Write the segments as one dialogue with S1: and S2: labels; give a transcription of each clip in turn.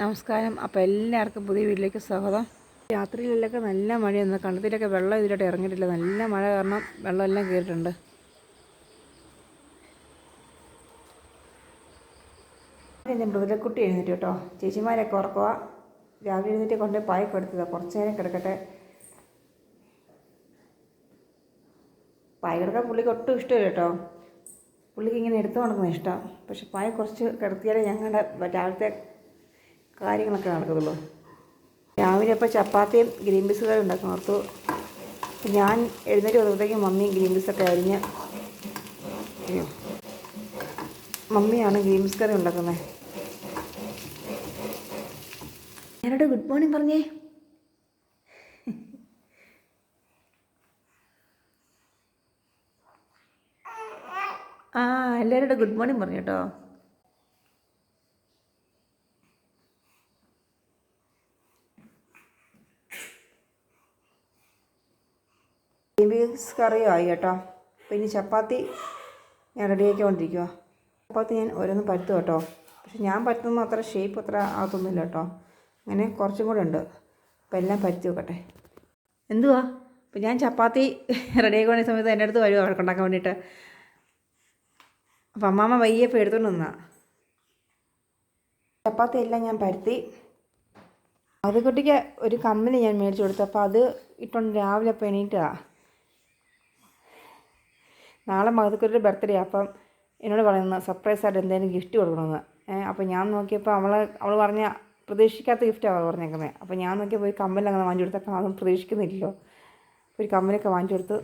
S1: നമസ്കാരം. അപ്പോൾ എല്ലാവർക്കും പുതിയ വീട്ടിലേക്ക് സ്വാഗതം. രാത്രിയിലൊക്കെ നല്ല മഴയാണ് കണ്ടത്തിലൊക്കെ വെള്ളം ഇതിലോട്ട് ഇറങ്ങിയിട്ടില്ല. നല്ല മഴ കാരണം വെള്ളമെല്ലാം കയറിയിട്ടുണ്ട്. എന്റെ മൃദുലക്കുട്ടി എഴുന്നേറ്റ് കേട്ടോ. ചേച്ചിമാരൊക്കെ ഉറക്കുക രാവിലെ എഴുന്നേറ്റ് കൊണ്ട് പായ കൊടുത്തതാണ് കുറച്ച് നേരം കിടക്കട്ടെ. പായ കിടക്കാൻ പുള്ളിക്ക് ഒട്ടും ഇഷ്ടമില്ല കേട്ടോ. പുള്ളിക്ക് ഇങ്ങനെ എടുത്തു നടക്കുന്ന ഇഷ്ടം. പക്ഷെ പായ കുറച്ച് കിടത്തിയാലേ ഞങ്ങളുടെ രാവിലത്തെ കാര്യങ്ങളൊക്കെ നടക്കത്തുള്ളൂ രാവിലെ ഇപ്പോൾ ചപ്പാത്തിയും ഗ്രീൻ പീസ് കറി ഉണ്ടാക്കാൻ ഓർത്തു. ഞാൻ എഴുന്നേറ്റ് വന്നപ്പോഴത്തേക്കും മമ്മി ഗ്രീൻ പീസൊക്കെ അരിഞ്ഞ് അയ്യോ മമ്മിയാണ് ഗ്രീൻ പീസ് കറി ഉണ്ടാക്കുന്നത്. ഞാനോട് ഗുഡ് മോർണിംഗ് പറഞ്ഞേ. ആ എല്ലാവരോടും ഗുഡ് മോർണിംഗ് പറഞ്ഞു കേട്ടോ. ബീൻസ് കറിയും ആയി കേട്ടോ പിന്നെ ചപ്പാത്തി ഞാൻ റെഡിയാക്കിക്കൊണ്ടിരിക്കുക ചപ്പാത്തി ഞാൻ ഓരോന്നും പരുത്തു കേട്ടോ. പക്ഷെ ഞാൻ പറ്റുമ്പോൾ അത്ര ഷേപ്പ് അത്ര ആകത്തൊന്നുമില്ല കേട്ടോ. അങ്ങനെ കുറച്ചും കൂടെ ഉണ്ട്. അപ്പോൾ എല്ലാം പരുത്തി വെക്കട്ടെ. എന്തുവാ? അപ്പോൾ ഞാൻ ചപ്പാത്തി റെഡിയാക്കുന്ന സമയത്ത് എന്റെ അടുത്ത് വരുമോ ഉണ്ടാക്കാൻ വേണ്ടിയിട്ട്. അപ്പം അമ്മാമ്മ വയ്യപ്പം എടുത്തുകൊണ്ട് നിന്നാ. ചപ്പാത്തി എല്ലാം ഞാൻ പരുത്തി. അത് കുട്ടിക്ക് ഒരു കമ്മൽ ഞാൻ മേടിച്ചു കൊടുത്തു. അപ്പോൾ അത് ഇട്ടുകൊണ്ട് രാവിലെ അപ്പോൾ നാളെ മകത്തൊരു ബർത്ത്ഡേ അപ്പം എന്നോട് പറയുന്നത് സർപ്രൈസായിട്ട് എന്തെങ്കിലും ഗിഫ്റ്റ് കൊടുക്കണമെന്ന്. അപ്പോൾ ഞാൻ നോക്കിയപ്പോൾ അവൾ അവൾ പറഞ്ഞ പ്രതീക്ഷിക്കാത്ത ഗിഫ്റ്റാണ് അവൾ പറഞ്ഞേക്കുന്നത് അപ്പോൾ ഞാൻ നോക്കിയപ്പോൾ ഒരു കമ്മൽ അങ്ങനെ വാങ്ങിച്ചു കൊടുത്തപ്പോൾ അതൊന്നും പ്രതീക്ഷിക്കുന്നില്ലല്ലോ. ഒരു കമ്മലൊക്കെ വാങ്ങിച്ചു കൊടുത്തു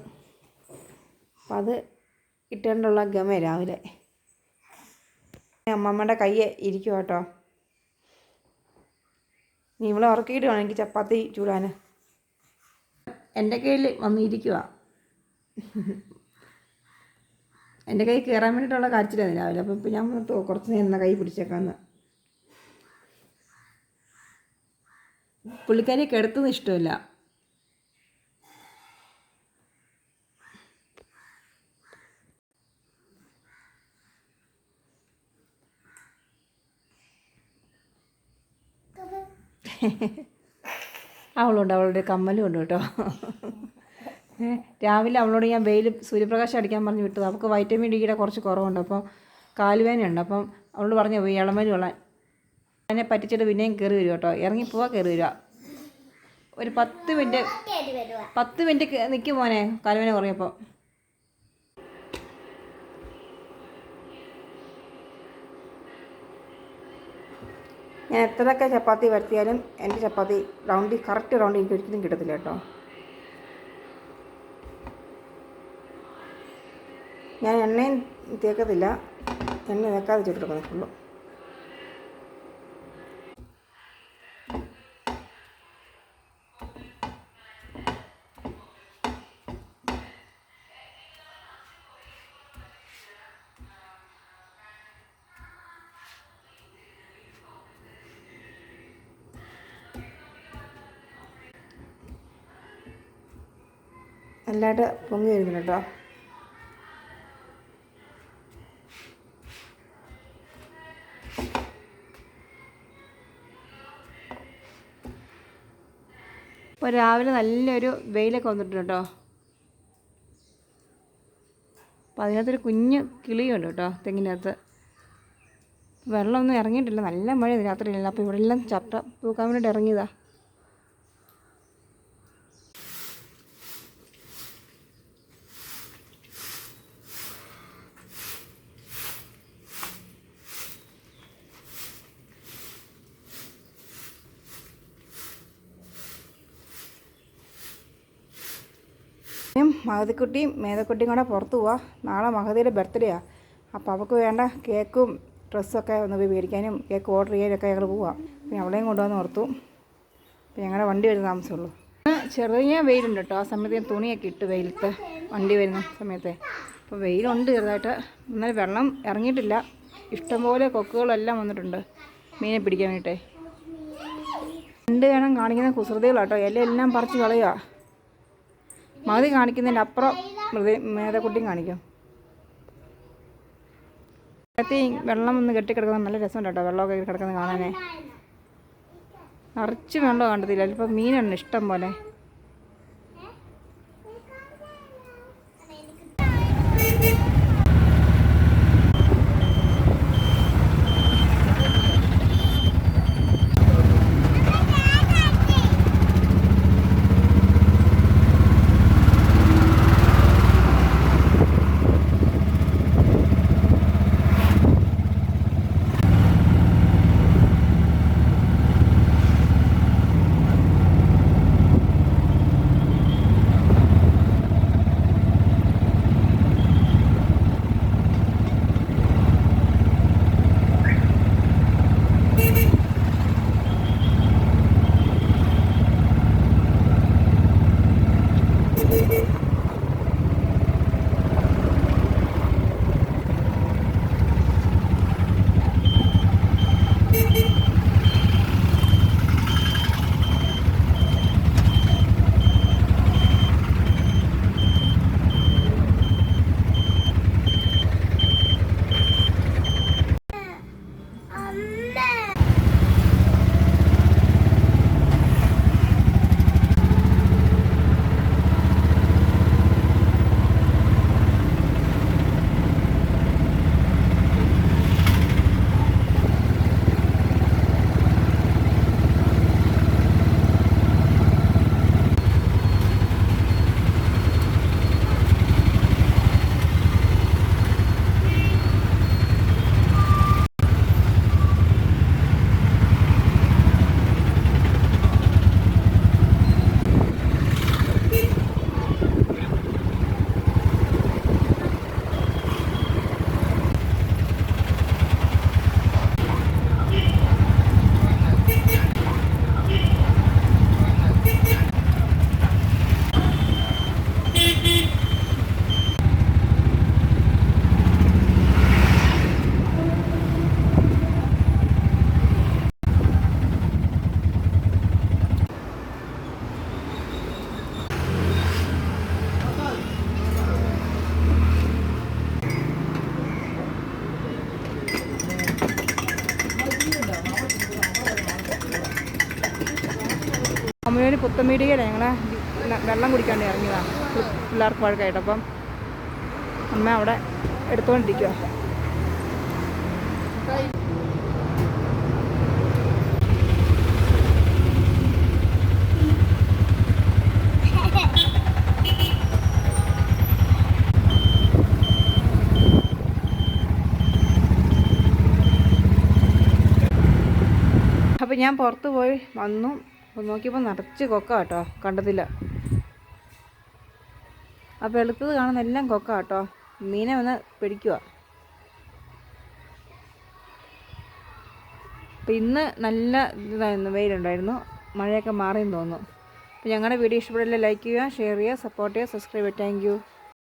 S1: അപ്പം അത് കിട്ടേണ്ടുള്ള ഗമ രാവിലെ. അമ്മമ്മയുടെ കയ്യെ ഇരിക്കുക കേട്ടോ. നീ ഇവളെ ഉറക്കിയിട്ട് വേണം എനിക്ക് ചപ്പാത്തി ചൂടാൻ എന്റെ കയ്യിൽ വന്നിരിക്കുക എന്റെ കൈ കയറാൻ വേണ്ടിയിട്ടുള്ള കാച്ചിലായിരുന്നു രാവിലെ. അപ്പോൾ ഇപ്പം ഞാൻ കുറച്ച് നേരം കൈ പിടിച്ചേക്കാന്ന്. പുള്ളിക്കാരി കിടത്തുന്ന ഇഷ്ടമില്ല. അവളുണ്ട് അവളുടെ കമ്മലും ഉണ്ട് കേട്ടോ. രാവിലെ അവളോട് ഞാൻ വെയിൽ സൂര്യപ്രകാശം അടിക്കാൻ പറഞ്ഞ് വിട്ടത്. അവൾക്ക് വൈറ്റമിൻ ഡിയുടെ കുറച്ച് കുറവുണ്ട്. അപ്പം കാലുവേനയുണ്ട് അപ്പം അവളോട് പറഞ്ഞു പോയി ഇളമരി കൊള്ളാൻ. എന്നെ പറ്റിച്ചിട്ട് പിന്നെയും കയറി വരും കേട്ടോ. ഇറങ്ങി പോവാ കയറി വരിക ഒരു പത്ത് മിനിറ്റ് പത്ത് മിനിറ്റ് നിൽക്കും മോനെ കാലുവേന കുറയപ്പോൾ ഞാൻ എത്രയൊക്കെ ചപ്പാത്തി വരുത്തിയാലും എന്റെ ചപ്പാത്തി റൗണ്ടിൽ കറക്റ്റ് റൗണ്ടിൽ എനിക്ക് ഒരിക്കലും കിട്ടത്തില്ല കേട്ടോ. ഞാൻ എണ്ണയും തേക്കത്തില്ല എണ്ണ തേക്കാതെ ചുട്ടെടുക്കുന്നത് ഫുള്ള് നല്ലതായിട്ട് പൊങ്ങി വരുന്നുണ്ട് കേട്ടോ. ഇപ്പോൾ രാവിലെ നല്ലൊരു വെയിലൊക്കെ വന്നിട്ടുണ്ട് കേട്ടോ. അപ്പോൾ അതിനകത്തൊരു കുഞ്ഞ് കിളിയുണ്ട് കേട്ടോ തെങ്ങിനകത്ത്. വെള്ളമൊന്നും ഇറങ്ങിയിട്ടില്ല. നല്ല മഴ രാത്രിയില്ല അപ്പോൾ ഇവിടെ എല്ലാം ചട്ട തൂക്കാൻ വേണ്ടിയിട്ട് ഇറങ്ങിയതാ. മഹതിക്കുട്ടിയും മേധക്കുട്ടിയും കൂടെ പുറത്ത് പോവാ. നാളെ മഹതിയുടെ ബർത്ത്ഡേയാണ് അപ്പോൾ അവൾക്ക് വേണ്ട കേക്കും ഡ്രസ്സൊക്കെ ഒന്ന് പോയി മേടിക്കാനും കേക്ക് ഓർഡർ ചെയ്യാനൊക്കെ ഞങ്ങൾ പോവാം. പിന്നെ അവളെയും കൊണ്ടുവന്ന് ഓർത്തു അപ്പോൾ ഞങ്ങളുടെ വണ്ടി വരുന്ന താമസമുള്ളൂ ചെറിയ വെയിലുണ്ട് കേട്ടോ ആ സമയത്ത് ഞാൻ തുണിയൊക്കെ ഇട്ട് വെയിലത്ത് വണ്ടി വരുന്ന സമയത്തെ. അപ്പോൾ വെയിലുണ്ട് ചെറുതായിട്ട്. എന്നാൽ വെള്ളം ഇറങ്ങിയിട്ടില്ല. ഇഷ്ടംപോലെ കൊക്കുകളെല്ലാം വന്നിട്ടുണ്ട്. മീനെ പിടിക്കാൻ വേണ്ടിയിട്ടേ. രണ്ട് വേണം കാണിക്കുന്ന കുസൃതികളാട്ടോ ഇല എല്ലാം പറിച്ച് കളയുക മതി കാണിക്കുന്നതിന്റെ അപ്പുറം മൃതി മേധക്കുട്ടിയും കാണിക്കും. അകത്ത് വെള്ളം ഒന്ന് കെട്ടിക്കിടക്കുന്നത് നല്ല രസമുണ്ട് കേട്ടോ വെള്ളമൊക്കെ കിടക്കുന്നത് കാണാനേ. നിറച്ച് വെള്ളം കണ്ടതില്ല ഇപ്പം മീനുണ്ട് ഇഷ്ടം പോലെ. Thank you. അമ്മയോന് പുത്തമീടികയില ഞങ്ങൾ വെള്ളം കുടിക്കാണ്ട് ഇറങ്ങിയതാണ് പിള്ളേർക്ക് വഴക്കായിട്ട്. അപ്പം അമ്മ അവിടെ എടുത്തുകൊണ്ടിരിക്കുക അപ്പം ഞാൻ പുറത്ത് പോയി വന്നു. അപ്പോൾ നോക്കിയപ്പോൾ നിറച്ച് കൊക്ക കേട്ടോ കണ്ടതില്ല ആ വെളുത്തത് കാണുന്ന എല്ലാം കൊക്ക കേട്ടോ. മീനെ വന്ന് പിടിക്കുക അപ്പം ഇന്ന് നല്ല ഇതായിരുന്നു വെയിലുണ്ടായിരുന്നു. മഴയൊക്കെ മാറിയെന്ന് തോന്നുന്നു. അപ്പോൾ ഞങ്ങളുടെ വീഡിയോ ഇഷ്ടപ്പെടില്ല ലൈക്ക് ചെയ്യുക ഷെയർ ചെയ്യുക സപ്പോർട്ട് ചെയ്യുക സബ്സ്ക്രൈബ് ചെയ്യുക. താങ്ക്